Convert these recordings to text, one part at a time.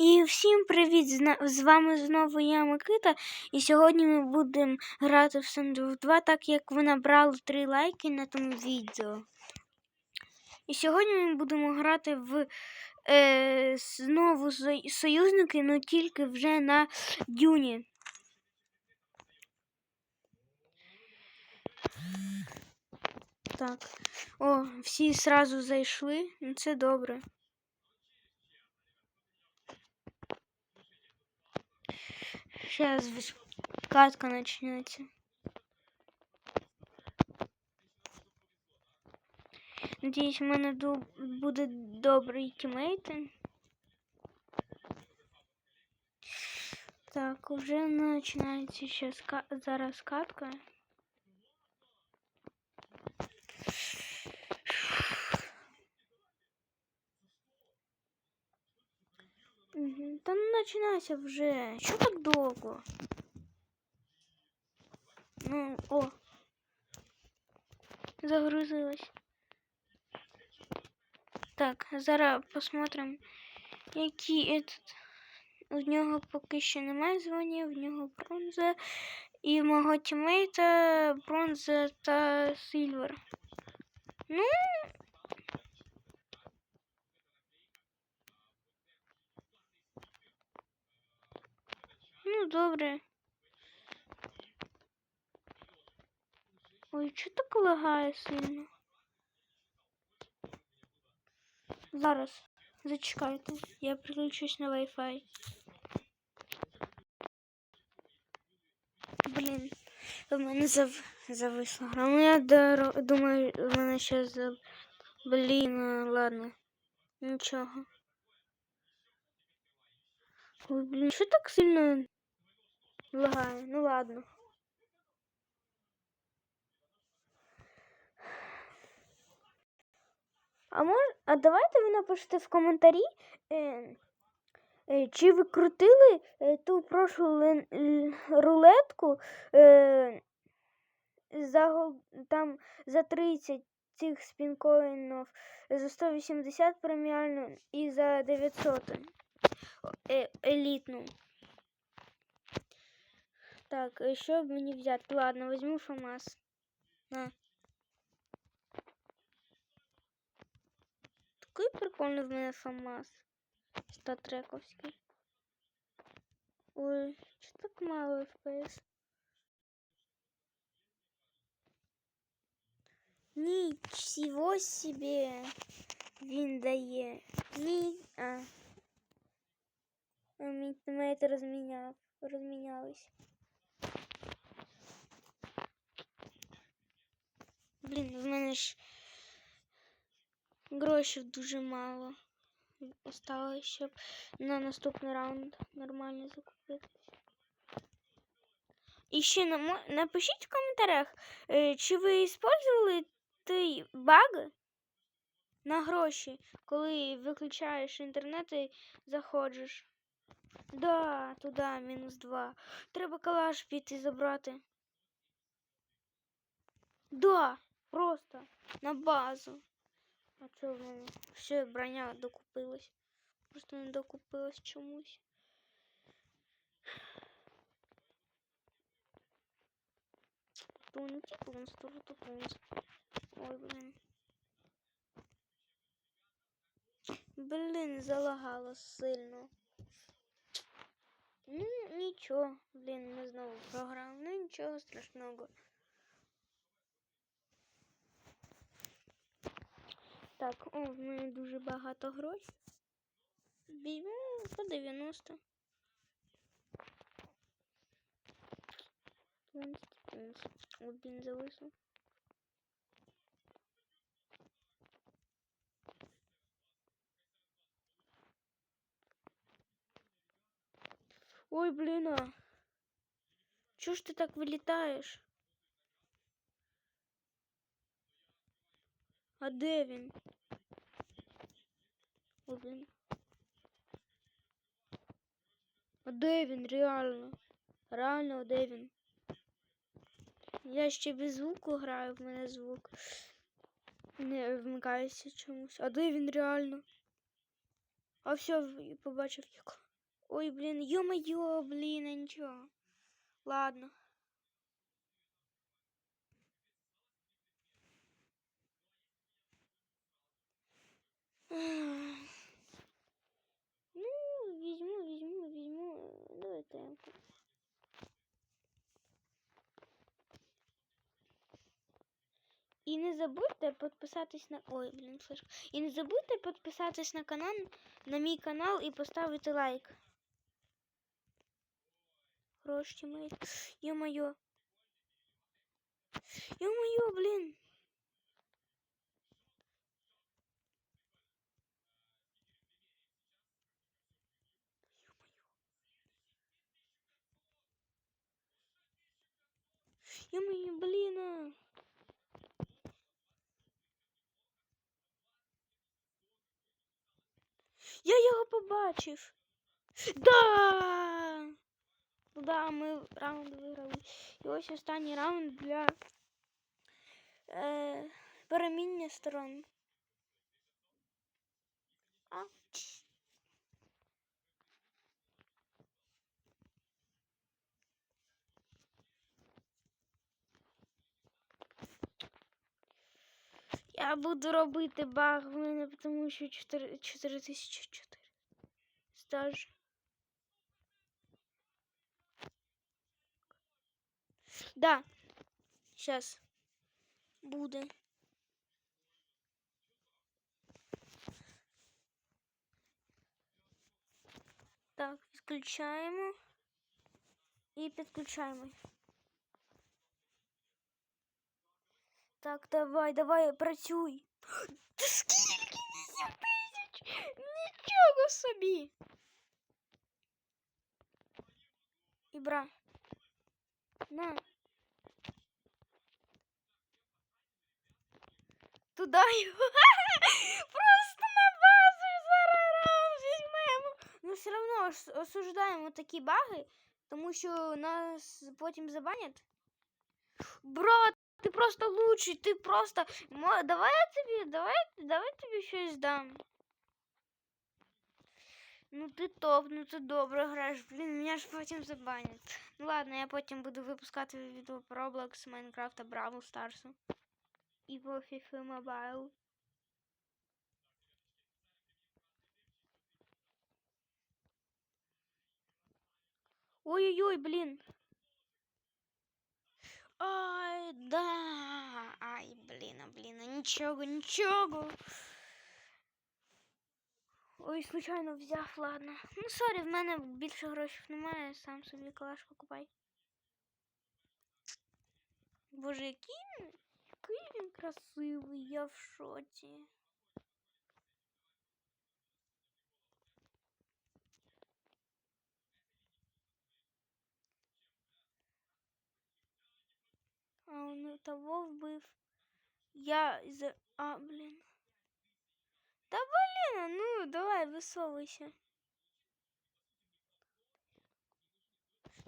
І всім привіт! З вами знову я Микита. І сьогодні ми будемо грати в Sandwich 2, так як ви набрали 3 лайки на тому відео. І сьогодні ми будемо грати в е, знову союзники, але тільки вже на дюні. Так. О, всі сразу зайшли. Ну, Це добре. Сейчас катка начнется. Надеюсь, у мене будут добрые тиммейты. Так, уже починається зараз катка. Та ну починайся вже. Що так довго? Ну, о. Загрузилась. Так, зараз посмотрим, які этот. У нього поки що немає звання, в нього бронза. І в мого тімейта бронза та сильвер. Ну. Ну, добре. Ой, що так лагає сильно? Зараз. Зачекайте. Я переключусь на Wi-Fi. Блін, в мене зав... зависла гра. Ну я дор- думаю, в мене ще за. Блін, ладно. Нічого. Ой, блін, що так сильно лагає? Ну ладно. А мож... а давайте ви напишете в коментарі, е... Е, чи ви крутили е, ту прошлу лен- л- рулетку е... за там за 30 цих спінкоїнів, за 180 преміальну і за 900 е... елітну. Так, і що б мені взяти? Ладно, візьму ФАМАС. На. Такий прикольний в мене ФАМАС. Статрековський. Ой, що так мало FPS? Ничего себе він дає. Ні. А. А мій тімейт розміняв. Розмінялись. Блін, в мене ж грошей дуже мало. Осталось, щоб на наступний раунд нормально закупитись. І ще напишіть в коментарях, е, чи ви використовували той баг на гроші, коли виключаєш інтернет і заходиш. Да, туди, мінус 2. Треба калаш піти забрати. Да, просто на базу. А чого? Ще броня докупилась. Просто не докупилась чомусь. Тунти, тунс, турту, тунс. Ой, блин. Блин, залагало сильно. Ну, нічого, блін, ми знову програли. Ну нічого страшного. Так, о, в мене дуже багато грошей. Візьму по 90. Тунс, тунс. Один зависла. Ой, блин, а. Чё ж ты так вылетаешь? А де він? Ой, блін. А де він, реально? Реально, де він? Я ще без звуку граю, в мене звук не вмикається чомусь. А де він реально? А все, побачив його. Ой, блін, ё-моё, блін, а нічого. Ладно. Ну, візьму, візьму, візьму. Давайте. І не забудьте підписатись на. Ой, блін, флешка. І не забудьте підписатись на канал, на мій канал і поставити лайк. Хорош тімейт. Ё-моё. Ё-моё, блін. Побачив. Да! Да, ми раунд виграли. І ось останній раунд для е, переміння сторон. А. Я буду робити баг в мене, тому що 4 4004. Да. Сейчас. Буде. Так, підключаємо. І підключаємо. Так, давай, давай, працюй. Та скільки? 8 тисяч? Нічого собі. Ібра. На. Туда його. Просто на базу зараз раунд візьмемо. Ну, все одно ж осуждаємо такі баги, тому що нас потім забанять. Бро, ти просто лучший, ти просто. Мо- Давай я тобі, давай, давай тобі щось дам. Ну ти топ, ну ти добре граєш. Блін, мене ж потім забанять. Ну ладно, я потім буду випускати відео про Roblox, Майнкрафта, Бравл Старсу. І по FIFA Mobile. Ой-ой-ой, блін. Ай, да. Ай, блін, а блін, а нічого, нічого. Ой, случайно взяв, ладно. Ну, сорі, в мене більше грошей немає, сам собі калаш покупай. Боже, який, який він красивий, я в шоці. А он того вбив. Я за. А, блін. Та блін, ну давай висовуйся.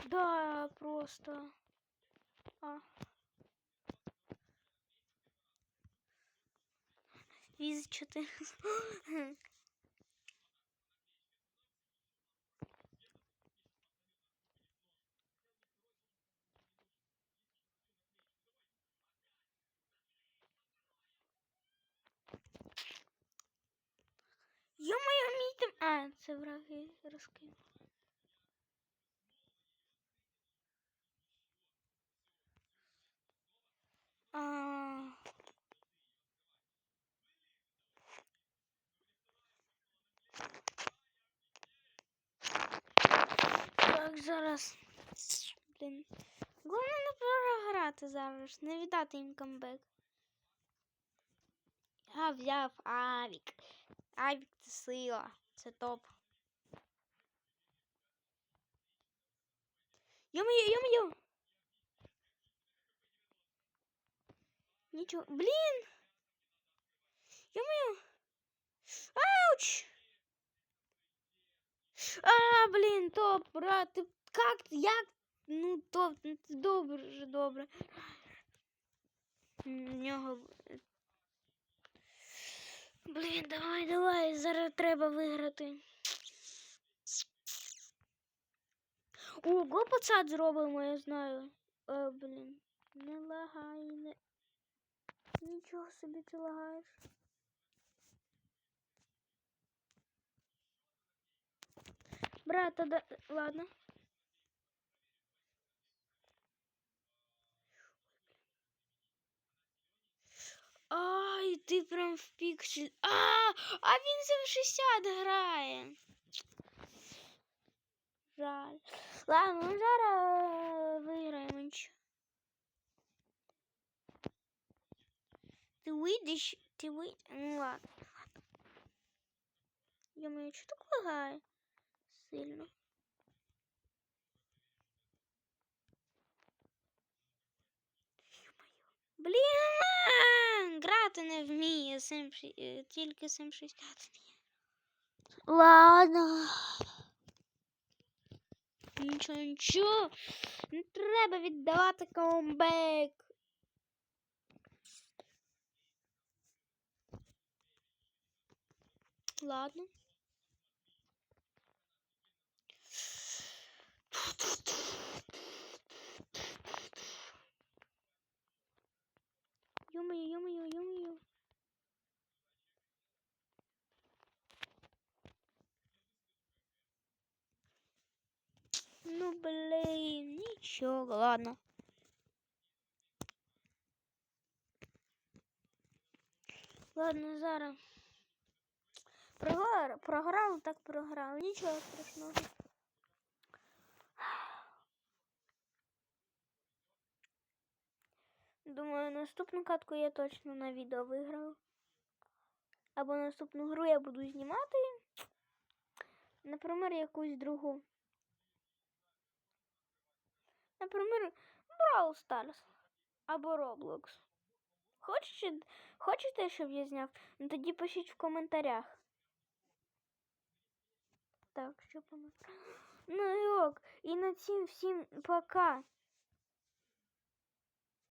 Да, просто. А. Віз 4. Йо-моє, мій там. А, це враги розкинув. А. Так, зараз. Блін. Головне не програти зараз, не віддати їм камбек. Я взяв Авік. Авік це сила. Це топ. Йо-моє, йо-моє. Нічого. Блін. Йо-моє. Ауч. А, блін, топ, брат, ти как, як? Ну, топ, ну, добре, добре. В нього... Блін, давай, давай, зараз треба виграти. Ого, пацан зробимо, я знаю. Е, блін. Не лагай, не. Нічого собі ти лагаєш. Брат, да... ладно. Ай, ти прям в піксель. А, а він за 60 грає. Жаль. Ладно, ну зараз виграємо нічого. Ти вийдеш, ти вийдеш. Ну ладно. Йо-моє, що так лагає? Сильно. Грати не вміє, сим, е, тільки сим 60 вміє. Ладно. Нічого, нічого. Не треба віддавати камбек. Ладно. Ладно. Ладно, зараз. Програли, програли, так програли. Нічого страшного. Думаю, наступну катку я точно на відео виграю. Або наступну гру я буду знімати. Наприклад, якусь другу. Наприклад, Brawl Stars або Roblox. Хочете, хочете, щоб я зняв? Ну тоді пишіть в коментарях. Так, що помилка. Ну і ок. І на цім всім пока.